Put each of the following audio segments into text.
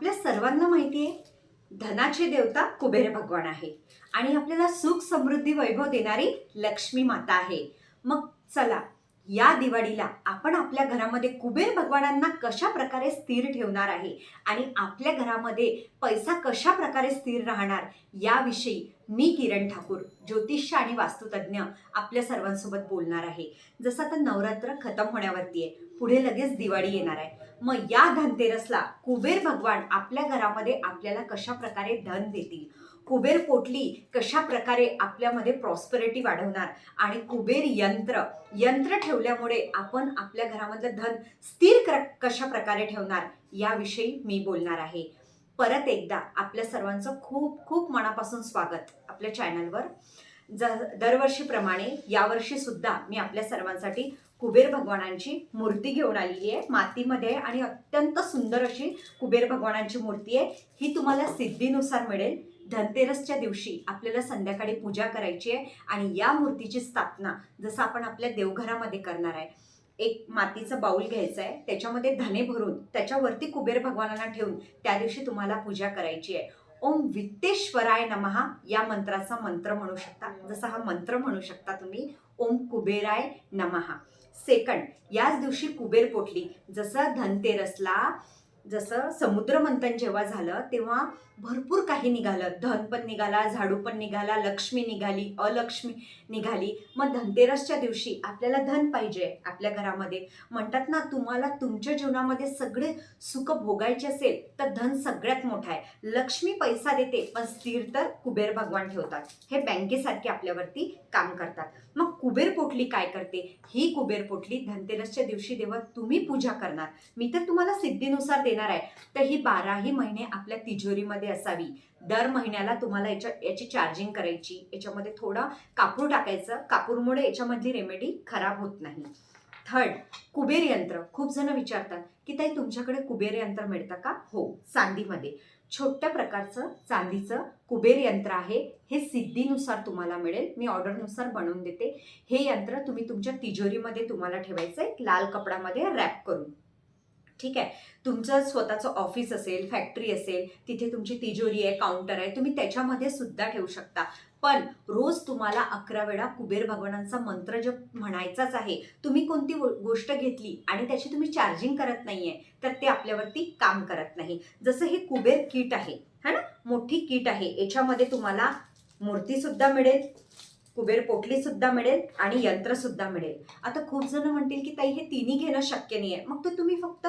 आपल्या सर्वांना माहिती आहे धनाची देवता कुबेर भगवान आहे. आणि आपल्याला सुख समृद्धी वैभव देणारी लक्ष्मी माता आहे. मग चला या दिवाळीला आपण आपल्या घरामध्ये कुबेर भगवानांना कशा प्रकारे स्थिर ठेवणार आहे आणि आपल्या घरामध्ये पैसा कशा प्रकारे स्थिर राहणार याविषयी मी किरण ठाकूर ज्योतिष आणि वास्तुतज्ञ आपल्या सर्वांसोबत बोलणार आहे. जसं आता नवरात्र खतम होण्यावरती आहे पुढे लगेच दिवाळी येणार आहे. मग या धनतेरसला कुबेर भगवान आपल्या घरामध्ये आपल्याला कशा प्रकारे धन देतील? कुबेर पोटली कशा प्रकारे आपल्यामध्ये प्रॉस्पेरिटी वाढवणार? आणि कुबेर यंत्र यंत्र ठेवल्यामुळे आपण आपल्या घरामधलं धन स्थिर कशा प्रकारे ठेवणार? याविषयी मी बोलणार आहे. परत एकदा आपल्या सर्वांचं खूप खूप मनापासून स्वागत आपल्या चॅनलवर ज दरवर्षीप्रमाणे यावर्षी सुद्धा मी आपल्या सर्वांसाठी कुबेर भगवानांची मूर्ती घेऊन आलेली आहे. मातीमध्ये आणि अत्यंत सुंदर अशी कुबेर भगवानांची मूर्ती आहे. ही तुम्हाला सिद्धीनुसार मिळेल. धनतेरसच्या दिवशी आपल्याला संध्याकाळी पूजा करायची आहे आणि या मूर्तीची स्थापना जसं आपण आपल्या देवघरामध्ये करणार आहे. एक मातीचं बाऊल घ्यायचं आहे. त्याच्यामध्ये धने भरून त्याच्यावरती कुबेर भगवानांना ठेवून त्या दिवशी तुम्हाला पूजा करायची आहे. ओम वित्तेश्वराय नमहा या मंत्राचा मंत्र म्हणू शकता. जसा हा मंत्र म्हणू शकता तुम्ही. ओम कुबेराय नमहा. सेकंड याच दिवशी कुबेर पोटली. जसं धनतेरसला जसं समुद्रमंथन जेव्हा झालं तेव्हा भरपूर काही निघालं. धन पण निघाला झाडू पण निघाला लक्ष्मी निघाली अलक्ष्मी निघाली. मग धनतेरसच्या दिवशी आपल्याला धन पाहिजे आपल्या घरामध्ये. म्हणतात ना तुम्हाला तुमच्या जीवनामध्ये सगळे सुख भोगायचे असेल तर धन सगळ्यात मोठं आहे. लक्ष्मी पैसा देते पण स्थिर तर कुबेर भगवान ठेवतात. हे बँकेसारखे आपल्यावरती काम करतात. मग कुबेर पोटली काय करते? ही कुबेर पोटली धनतेरसच्या दिवशी देवा तुम्ही पूजा करणार मी तर तुम्हाला सिद्धीनुसार देणार आहे. तर ही बाराही महिने आपल्या तिजोरीमध्ये असावी. दर महिन्याला तुम्हाला याच्या याची चार्जिंग करायची. याच्यामध्ये थोडा कापूर टाकायचं. कापूरमुळे याच्यामधली रेमेडी खराब होत नाही. थर्ड कुबेर यंत्र. खूप जण विचारतात की ताई तुमच्याकडे कुबेर यंत्र मिळतं का? हो चांदीमध्ये. छोट्या प्रकारचं चांदीचं कुबेर यंत्र आहे. हे सिद्धीनुसार तुम्हाला मिळेल. मी ऑर्डरनुसार बनवून देते. हे यंत्र तुम्ही तुमच्या तिजोरीमध्ये तुम्हाला ठेवायचं आहे. लाल कपडामध्ये रॅप करून. ठीक आहे? तुमचं स्वतःचं ऑफिस असेल फॅक्टरी असेल तिथे तुमची तिजोरी आहे काउंटर आहे तुम्ही त्याच्यामध्ये सुद्धा ठेवू शकता. पण रोज तुम्हाला अकरा वेळा कुबेर भगवानांचा मंत्र जप म्हणायचाच आहे. तुम्ही कोणती गोष्ट घेतली आणि त्याची तुम्ही चार्जिंग करत नाहीये तर ते आपल्यावरती काम करत नाही. जसं हे कुबेर किट आहे है ना? मोठी किट आहे याच्यामध्ये तुम्हाला मूर्तीसुद्धा मिळेल. कुबेर पोटली सुद्धा मिळेल आणि यंत्र सुद्धा मिळेल. आता खूप जण म्हणतील की ताई हे तिन्ही घेणं शक्य नाही आहे मग तर तुम्ही फक्त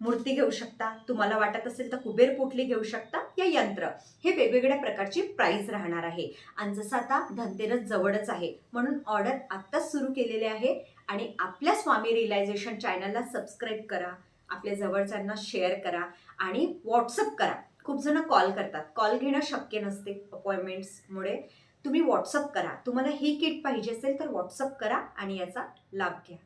मूर्ती घेऊ शकता. तुम्हाला वाटत असेल तर कुबेर पोटली घेऊ शकता या यंत्र. हे वेगवेगळ्या प्रकारची प्राईज राहणार आहे. आणि जसं आता धनतेरस जवळच आहे. म्हणून ऑर्डर आत्ताच सुरू केलेले आहे आणि आपल्या स्वामी रिलायझेशन चॅनलला सबस्क्राईब करा. आपल्या जवळच्यांना शेअर करा आणि व्हॉट्सअप करा. खूप जण कॉल करतात. कॉल घेणं शक्य नसते. अपॉइंटमेंट्समुळे तुम्ही व्हॉट्सअप करा. तुम्हाला ही किट पाहिजे असेल तर व्हॉट्सअप करा आणि याचा लाभ घ्या.